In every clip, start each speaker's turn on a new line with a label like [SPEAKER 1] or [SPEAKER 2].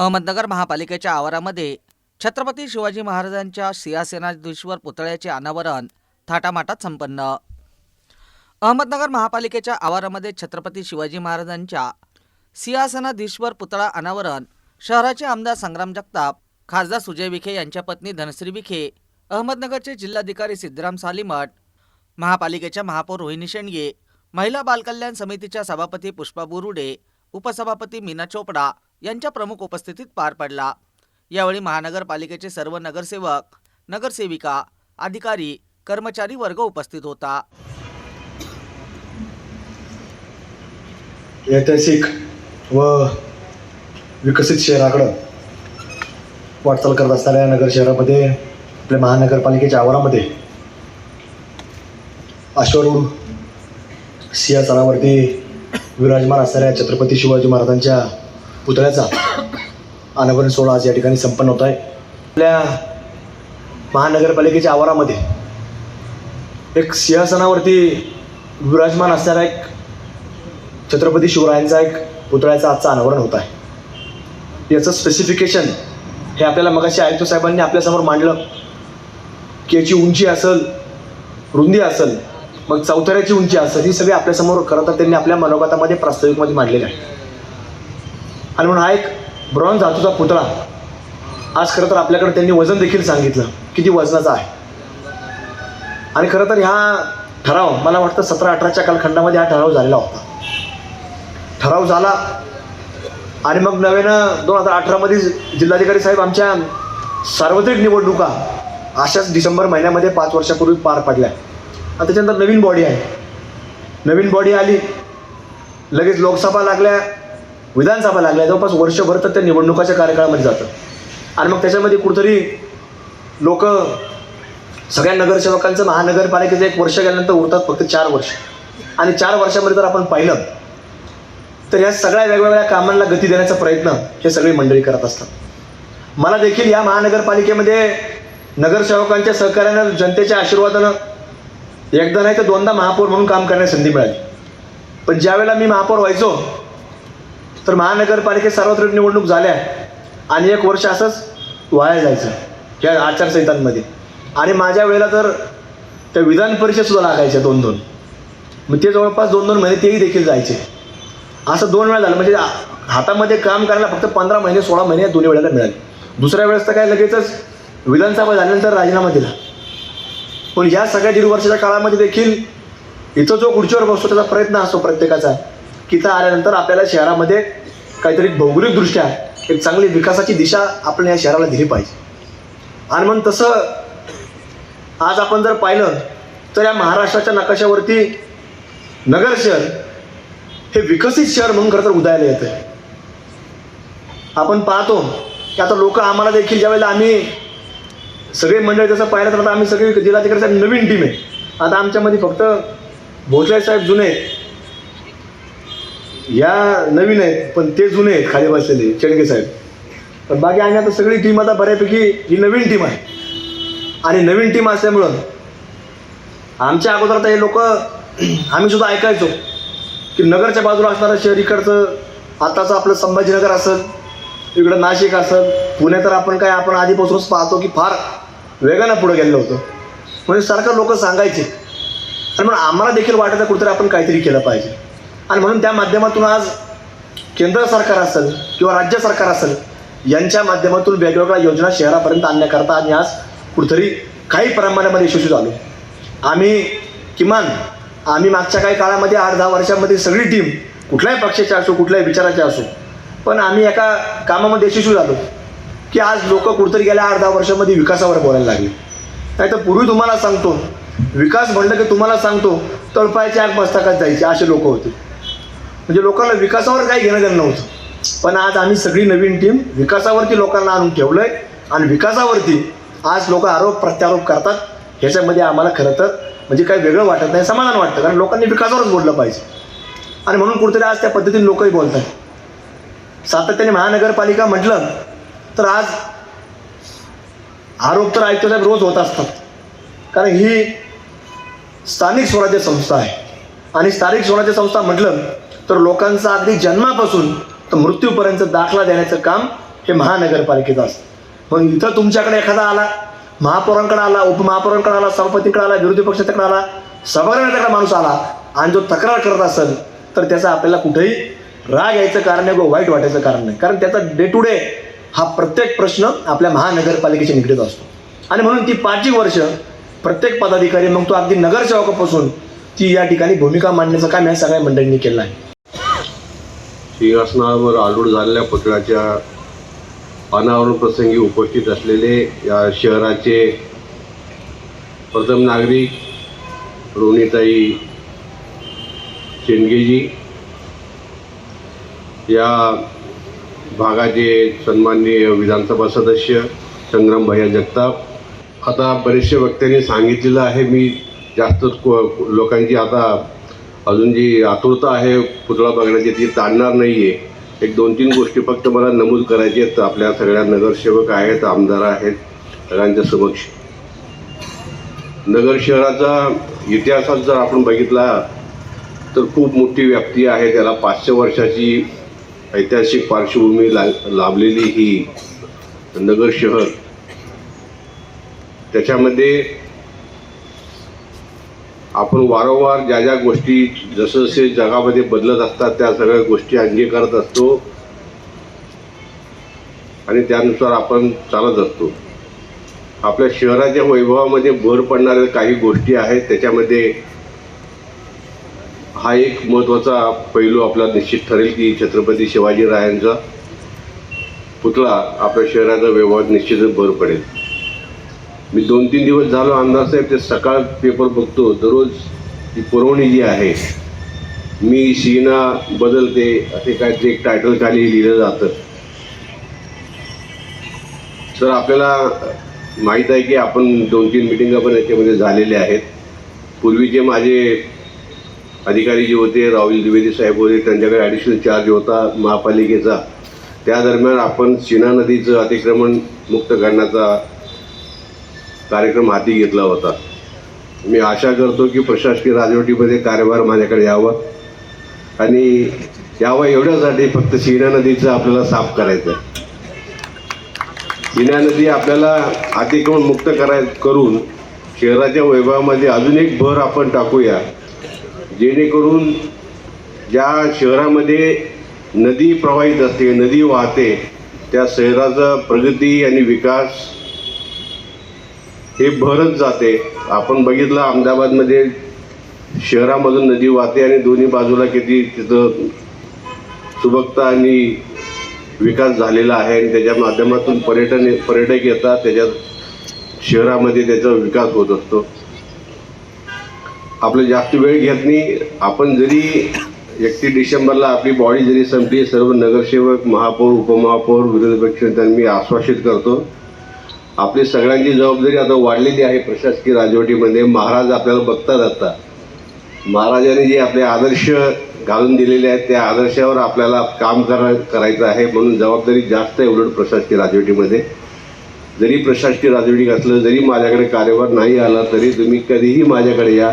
[SPEAKER 1] अहमदनगर महापालिकेच्या आवारामध्ये छत्रपती शिवाजी महाराजांच्या सिंहासेनाधीश्वर पुतळ्याचे अनावरण थाटामाटात संपन्न. अहमदनगर महापालिकेच्या आवारामध्ये छत्रपती शिवाजी महाराजांच्या सिंहासनाधीश्वर पुतळा अनावरण शहराचे आमदार संग्राम जगताप खासदार सुजय विखे यांच्या पत्नी धनश्री विखे अहमदनगरचे जिल्हाधिकारी सिद्धराम सालीमठ महापालिकेच्या महापौर रोहिणी शेंडगे महिला बालकल्याण समितीच्या सभापती पुष्पा बोरुडे उपसभापती मीना चोपडा यांच्या प्रमुख उपस्थितीत पार पडला. यावेळी महानगरपालिकेचे सर्व नगरसेवक नगरसेविका अधिकारी कर्मचारी वर्ग उपस्थित होता.
[SPEAKER 2] ऐतिहासिक व विकसित शहराकडं वाटचाल करत असणाऱ्या नगर शहरामध्ये आपल्या महानगरपालिकेच्या आवारामध्ये अश्वरूढ सिंहासनावरती विराजमान असणाऱ्या छत्रपती शिवाजी महाराजांच्या पुतळ्याचा. अनावरण सोहळा आज या ठिकाणी संपन्न होत आहे. आपल्या महानगरपालिकेच्या आवारामध्ये एक सिंहासनावरती विराजमान असणारा एक छत्रपती शिवरायांचा एक पुतळ्याचं आजचं अनावरण होत आहे. याचं स्पेसिफिकेशन हे आपल्याला मगाशी आयुक्त साहेबांनी आपल्यासमोर मांडलं की याची उंची असेल रुंदी असेल मग चौथऱ्याची उंची असं ही सगळी आपल्यासमोर खरं तर त्यांनी आपल्या मनोगतामध्ये प्रास्ताविकमध्ये मांडलेलं आहे. आणि म्हणून हा एक ब्रॉन्झ धातूचा पुतळा. आज खरं तर आपल्याकडे त्यांनी वजन देखील सांगितलं किती वजनाचा आहे. आणि खरं तर ह्या ठराव मला वाटतं सतरा अठराच्या कालखंडामध्ये हा ठराव झालेला होता. ठराव झाला आणि मग नव्यानं दोन हजार अठरामध्ये जिल्हाधिकारी साहेब आमच्या सार्वत्रिक निवडणुका अशाच डिसेंबर महिन्यामध्ये पाच वर्षापूर्वी पार पडल्या. आणि त्याच्यानंतर नवीन बॉडी आहे नवीन बॉडी आली. लगेच लोकसभा लागल्या विधानसभा लागल्या. जवळपास वर्षभर तर त्या निवडणुकाच्या कार्यकाळामध्ये जातं. आणि मग त्याच्यामध्ये कुठंतरी लोक सगळ्या नगरसेवकांचं महानगरपालिकेचं एक वर्ष गेल्यानंतर उरतात फक्त चार वर्ष. आणि चार वर्षामध्ये जर आपण पाहिलं तर या सगळ्या वेगवेगळ्या कामांना गती देण्याचा प्रयत्न हे सगळी मंडळी करत असतात. मला देखील या महानगरपालिकेमध्ये नगरसेवकांच्या सहकार्यानं जनतेच्या आशीर्वादानं एकदा नाही तर दोनदा महापौर म्हणून काम करण्याची संधी मिळाली. पण ज्यावेळेला मी महापौर व्हायचो तर महानगरपालिकेत सार्वत्रिक निवडणूक झाल्या आणि एक वर्ष असंच वाया जायचं या आचारसंहितांमध्ये. आणि माझ्या वेळेला तर त्या विधान परिषदसुद्धा लागायच्या दोन दोन मग ते जवळपास दोन दोन महिने तेही देखील जायचे. असं दोन वेळा झालं. म्हणजे हातामध्ये काम करायला फक्त पंधरा महिने सोळा महिने दोन्ही वेळेला मिळाले. दुसऱ्या वेळेस तर काय लगेचच विधानसभा झाल्यानंतर राजीनामा दिला. पण या सगळ्या दीड वर्षाच्या काळामध्ये देखील इथं जो खुर्चीवर बसतो त्याचा प्रयत्न असतो प्रत्येकाचा. की इथं आल्यानंतर आपल्याला शहरामध्ये काहीतरी भौगोलिकदृष्ट्या एक चांगली विकासाची दिशा आपण या शहराला दिली पाहिजे. आणि मग तसं आज आपण जर पाहिलं तर या महाराष्ट्राच्या नकाशावरती नगर शहर हे विकसित शहर म्हणून खरं तर उदयाला येतं आपण पाहतो की आता लोक आम्हाला देखील ज्यावेळेला आम्ही सगळे मंडळ जसं पाहिलं तर आता आम्ही सगळे जिल्हाधिकारी साहेब नवीन टीम आहे. आता आमच्यामध्ये फक्त भोसले साहेब जुने आहेत. या नवीन आहेत पण ते जुने आहेत खाली बसलेले चेडके साहेब. पण बाकी आम्ही आता सगळी टीम आता बऱ्यापैकी ही नवीन टीम आहे. आणि नवीन टीम असल्यामुळं आमच्या अगोदर आता हे लोक आम्ही सुद्धा ऐकायचो की नगरच्या बाजूला असणारं शहर इकडचं आताचं आपलं संभाजीनगर असेल इकडं नाशिक असेल पुणे तर आपण काय आपण आधीपासूनच पाहतो की फार वेगानं पुढे गेलेलो होतं. म्हणजे सारखं लोक सांगायचे. आणि म्हणून आम्हाला देखील वाटायचं कुठेतरी आपण काहीतरी केलं पाहिजे. आणि म्हणून त्या माध्यमातून आज केंद्र सरकार असेल किंवा राज्य सरकार असेल यांच्या माध्यमातून वेगवेगळ्या योजना शहरापर्यंत आणण्याकरता आम्ही आज कुठेतरी काही प्रमाणामध्ये यशस्वी झालो. आम्ही किमान आम्ही मागच्या काही काळामध्ये आठ दहा वर्षामध्ये सगळी टीम कुठल्याही पक्षाची असो कुठल्याही विचाराची असो पण आम्ही एका कामामध्ये यशस्वी झालो. की आज लोक कुठतरी गेल्या अर्धा वर्षामध्ये विकासावर बोलायला लागले. नाही तर पूर्वी तुम्हाला सांगतो विकास म्हणलं की तुम्हाला सांगतो तळपायच्या आग मस्तकात जायचे असे लोक होते. म्हणजे लोकांना विकासावर काही घेणं देणं नव्हतं. पण आज आम्ही सगळी नवीन टीम विकासावरती लोकांना आणून ठेवलं आहे आणि विकासावरती आज लोक आरोप प्रत्यारोप करतात. ह्याच्यामध्ये आम्हाला खरं तर म्हणजे काही वेगळं वाटत नाही समाधान वाटतं. कारण लोकांनी विकासावरच बोललं पाहिजे. आणि म्हणून कुठेतरी आज त्या पद्धतीने लोकही बोलतात. सातत्याने महानगरपालिका म्हटलं तर आज आरोप तर आयुक्त साहेब रोज होत असतात. कारण ही स्थानिक स्वराज्य संस्था आहे. आणि स्थानिक स्वराज्य संस्था म्हटलं तर लोकांचा अगदी जन्मापासून तर मृत्यूपर्यंत दाखला देण्याचं काम हे महानगरपालिकेचं असतं. मग इथं तुमच्याकडे एखादा आला महापौरांकडे आला उपमहापौरांकडे आला सभापतीकडे आला विरोधी पक्षाकडे आला सभागृहाकडे माणूस आला आणि जो तक्रार करत असेल तर त्याचा आपल्याला कुठेही राग यायचं कारण नाही किंवा वाईट वाटायचं कारण नाही. कारण त्याचा डे टू डे हा प्रत्येक प्रश्न आपल्या महानगरपालिकेशी निगडीत असतो. आणि म्हणून ती पाचही वर्ष प्रत्येक पदाधिकारी मग तो अगदी नगरसेवकापासून ती या ठिकाणी भूमिका मांडण्याचं काम या सगळ्या मंडळींनी केलं आहे.
[SPEAKER 3] सिंहासनावर आरूढ झालेल्या पुतळ्याच्या अनावरण प्रसंगी उपस्थित असलेले या शहराचे प्रथम नागरिक रोनिताई शेंडगेजी या भागाचे सन्माननीय विधानसभा सदस्य संग्राम भैया जगताप. आता बरेचशा व्यक्त्यांनी सांगितलेलं आहे मी जास्त को- लोकांची आता अजून जी आतुरता आहे पुतळा बघण्याची ती ताणणार नाही आहे एक दोन तीन गोष्टी फक्त मला नमूद करायची आहेत. आपल्या सगळ्या नगरसेवक आहेत आमदार आहेत सगळ्यांच्या समक्ष. नगर शहराचा इतिहासात जर आपण बघितला तर खूप मोठी व्याप्ती आहे. त्याला पाचशे वर्षाची ऐतिहासिक पार्श्वभूमी ला लाभलेली ही नगर शहर. त्याच्यामध्ये आपण वारंवार ज्या ज्या गोष्टी जसं जसे जगामध्ये बदलत असतात त्या सगळ्या गोष्टी अंगीकारत असतो. आणि त्यानुसार आपण चालत असतो. आपल्या शहराच्या वैभवामध्ये भर पडणाऱ्या काही गोष्टी आहेत त्याच्यामध्ये हा एक महत्त्वाचा पैलू आपला निश्चित ठरेल की छत्रपती शिवाजीरायांचा पुतळा आपल्या शहराचा व्यवहार निश्चितच भर पडेल. मी दोन तीन दिवस झालो आमदार साहेब ते सकाळ पेपर बघतो दररोज ती पुरवणी जी आहे मी सीना बदलते असे काय ते एक टायटल खाली लिहिलं जातं. तर आपल्याला माहीत आहे की आपण दोन तीन मिटिंगा पण याच्यामध्ये झालेल्या आहेत. पूर्वीचे माझे अधिकारी जे होते राहुल द्विवेदी साहेब होते त्यांच्याकडे ॲडिशनल चार्ज होता महापालिकेचा. त्या दरम्यान आपण सीना नदीचं अतिक्रमण मुक्त करण्याचा कार्यक्रम हाती घेतला होता. मी आशा करतो की प्रशासकीय राजवटीमध्ये कार्यभार माझ्याकडे यावा आणि यावं एवढ्यासाठी फक्त सीना नदीचं आपल्याला साफ करायचं आहे सीना नदी आपल्याला अतिक्रमण मुक्त कराय करून शहराच्या वैभवामध्ये अजून एक भर आपण टाकूया. जेणेकरून ज्या शहरामध्ये नदी प्रवाहित असते नदी वाहते त्या शहराचा प्रगती आणि विकास हे भरत जाते. आपण बघितलं अहमदाबादमध्ये शहरामधून नदी वाहते आणि दोन्ही बाजूला किती तिथं सुबकता आणि विकास झालेला आहे आणि त्याच्या माध्यमातून पर्यटन पर्यटक येतात त्याच्यात शहरामध्ये त्याचा विकास होत असतो. आपलं जास्त वेळ घेत नाही. आपण जरी एकतीस डिसेंबरला आपली बॉडी जरी संपली सर्व नगरसेवक महापौर उपमहापौर विरोधी पक्षनेत्यांना मी आश्वासित करतो. आपली सगळ्यांची जबाबदारी आता वाढलेली आहे प्रशासकीय राजवटीमध्ये. महाराज आपल्याला बघतात आता. महाराजांनी जे आपले आदर्श घालून दिलेले आहेत त्या आदर्शावर आपल्याला काम करा करायचं आहे म्हणून जबाबदारी जास्त आहे उलट प्रशासकीय राजवटीमध्ये. जरी प्रशासकीय राजवटी असलं जरी माझ्याकडे कार्यभार नाही आला तरी तुम्ही कधीही माझ्याकडे या.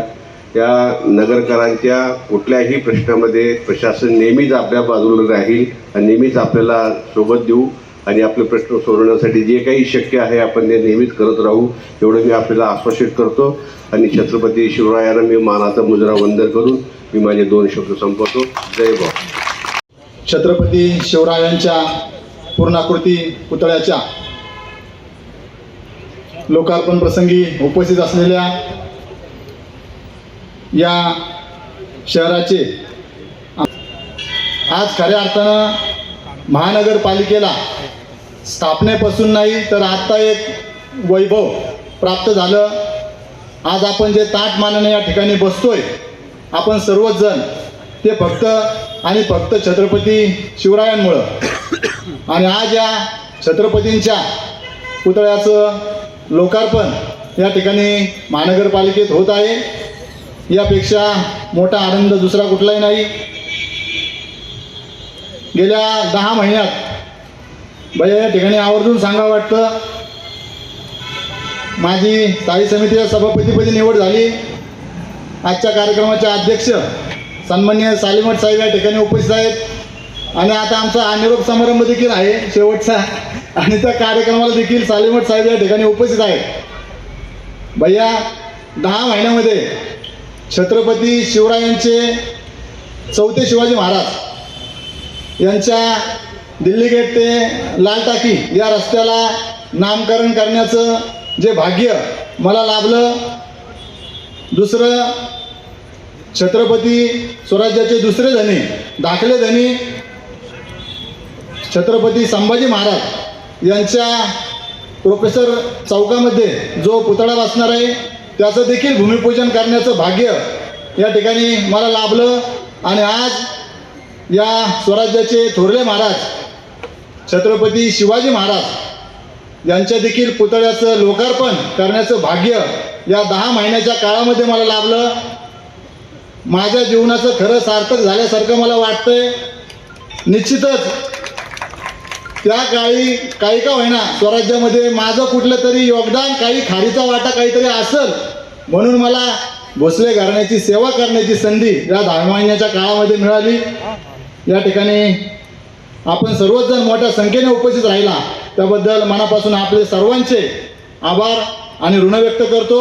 [SPEAKER 3] त्या नगरकरांच्या कुठल्याही प्रश्नामध्ये प्रशासन नेहमीच आपल्या बाजूला राहील आणि नेहमीच आपल्याला सोबत देऊ आणि आपले प्रश्न सोडवण्यासाठी जे काही शक्य आहे आपण ते नेहमीच करत राहू एवढं मी आपल्याला आश्वासित करतो. आणि छत्रपती शिवरायांना मी मानाचा मुजरा वंदन करून मी माझे दोन शब्द संपवतो. जय भाऊ
[SPEAKER 4] छत्रपती शिवरायांच्या पूर्णाकृती पुतळ्याच्या लोकार्पण प्रसंगी उपस्थित असलेल्या या शहराचे. आज खऱ्या अर्थानं महानगरपालिकेला स्थापनेपासून नाही तर आत्ता एक वैभव प्राप्त झालं. आज आपण जे ताट मानाने या ठिकाणी बसतोय आपण सर्वच जण ते फक्त आणि फक्त छत्रपती शिवरायांमुळं. आणि आज या छत्रपतींच्या पुतळ्याचं लोकार्पण या ठिकाणी महानगरपालिकेत होत आहे. यापेक्षा मोठा आनंद दुसरा कुठलाही नाही. गेल्या दहा महिन्यात भैया या ठिकाणी आवर्जून सांगावं वाटतं माझी स्थायी समितीच्या सभापतीपदी निवड झाली. आजच्या कार्यक्रमाचे अध्यक्ष सन्मान्य सालिमठ साहेब या ठिकाणी उपस्थित आहेत. आणि आता आमचा हा निरोप समारंभ देखील आहे शेवटचा. आणि त्या कार्यक्रमाला देखील सालिमठ साहेब या ठिकाणी उपस्थित आहेत. भैया दहा महिन्यामध्ये छत्रपती शिवरायांचे चौथे शिवाजी महाराज यांच्या दिल्ली गेट ते लाल टाकी या रस्त्याला नामकरण करण्याचं जे भाग्य मला लाभलं. दुसरं छत्रपती स्वराज्याचे दुसरे धनी दाखले धनी छत्रपती संभाजी महाराज यांच्या प्रोफेसर चौकामध्ये जो पुतळा बसणार आहे त्याचं देखील भूमिपूजन करण्याचं भाग्य या ठिकाणी मला लाभलं. आणि आज या स्वराज्याचे थोरले महाराज छत्रपती शिवाजी महाराज यांच्या देखील पुतळ्याचं लोकार्पण करण्याचं भाग्य या दहा महिन्याच्या काळामध्ये मला लाभलं. माझ्या जीवनाचं खरं सार्थक झाल्यासारखं मला वाटतंय. निश्चितच त्या काळी काही का होईना स्वराज्यामध्ये माझं कुठलं तरी योगदान काही खारीचा वाटा काहीतरी असेल म्हणून मला भोसले घराण्याची सेवा करण्याची संधी या दहा महिन्याच्या काळामध्ये मिळाली. या ठिकाणी आपण सर्वच जण मोठ्या संख्येने उपस्थित राहिला. त्याबद्दल मनापासून आपले सर्वांचे आभार आणि ऋण व्यक्त करतो.